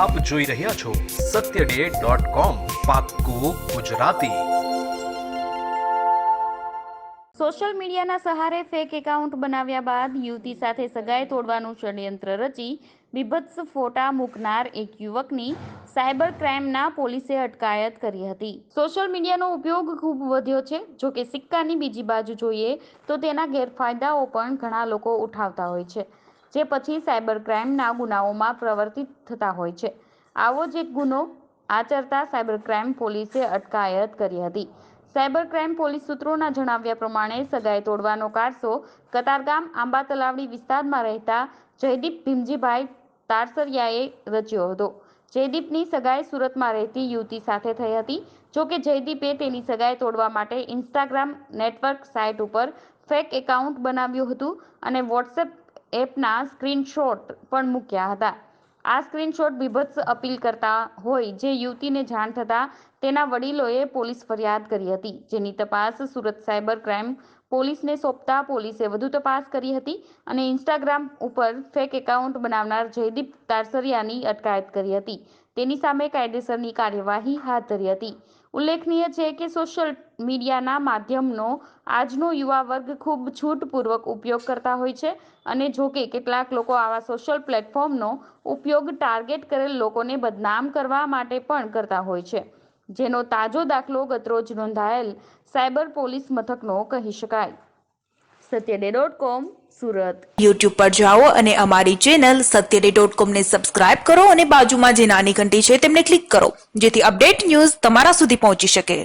આપ જોઈ રહ્યા છો સત્ય ડે ગુજરાતી. સોશિયલ મીડિયાના સહારે ફેક એકાઉન્ટ બનાવ્યા બાદ યુવતી સાથે સગાઈ તોડવાનું ષડયંત્ર રચી બીભત્સ ફોટા મૂકનાર એક યુવકની સાયબર ક્રાઇમના પોલીસે અટકાયત કરી હતી. સોશિયલ મીડિયાનો ઉપયોગ ખૂબ વધ્યો છે. જો કે સિક્કાની બીજી બાજુ જોઈએ તો તેના ગેરફાયદાઓ પણ ઘણા લોકો ઉઠાવતા હોય છે. જે પછી સાયબર ક્રાઇમના ગુનાઓમાં પ્રવર્તિત થતા હોય છે. આવો જ એક ગુનો આચરતા સાયબર ક્રાઇમ પોલીસે અટકાયત કરી હતી. સાયબર ક્રાઇમ પોલીસ સૂત્રોના જણાવ્યા પ્રમાણે સગાઈ તોડવાનો કારસો કતારગામ આંબા તલાવડી વિસ્તારમાં રહેતા જયદીપ ભીમજીભાઈ તારસરિયાએ રચ્યો હતો. જયદીપની સગાઈ સુરતમાં રહેતી યુવતી સાથે થઈ હતી. જો કે જયદીપે તેની સગાઈ તોડવા માટે ઇન્સ્ટાગ્રામ નેટવર્ક સાઇટ ઉપર ફેક એકાઉન્ટ બનાવ્યું હતું અને વોટ્સએપ એપના સ્ક્રીનશોટ પણ મૂક્યા હતા. આ સ્ક્રીનશોટ બીભત્સ અપીલ કરતા હોય જે યુવતીને જાણ થતાં તેના વડીલોએ પોલીસ ફરિયાદ કરી હતી. જેની તપાસ સુરત સાયબર ક્રાઇમ પોલીસને સોંપતા પોલીસે વધુ તપાસ કરી હતી અને ઇન્સ્ટાગ્રામ ઉપર ફેક એકાઉન્ટ બનાવનાર જયદીપ તારસરિયાની અટકાયત કરી હતી. તેની સામે કાયદેસરની કાર્યવાહી હાથ ધરી હતી. ઉલ્લેખનીય છે કે સોશિયલ મીડિયાના માધ્યમનો આજનો યુવા વર્ગ ખૂબ છૂટપૂર્વક ઉપયોગ કરતા હોય છે અને જો કે કેટલાક લોકો આવા સોશિયલ પ્લેટફોર્મનો ઉપયોગ ટાર્ગેટ કરેલ લોકોને બદનામ કરવા માટે પણ કરતા હોય છે. જેનો તાજો દાખલો ગતરોજ નોંધાયેલ સાયબર પોલીસ મથકનો કહી શકાય. સત્યડે ડોટ કોમ, સુરત. યુટ્યુબ પર જાઓ અને અમારી ચેનલ સત્યડે ડોટ કોમને સબસ્ક્રાઇબ કરો અને બાજુમાં જે નાની ઘંટી છે તેમને ક્લિક કરો, જેથી અપડેટ ન્યૂઝ તમારા સુધી પહોંચી શકે.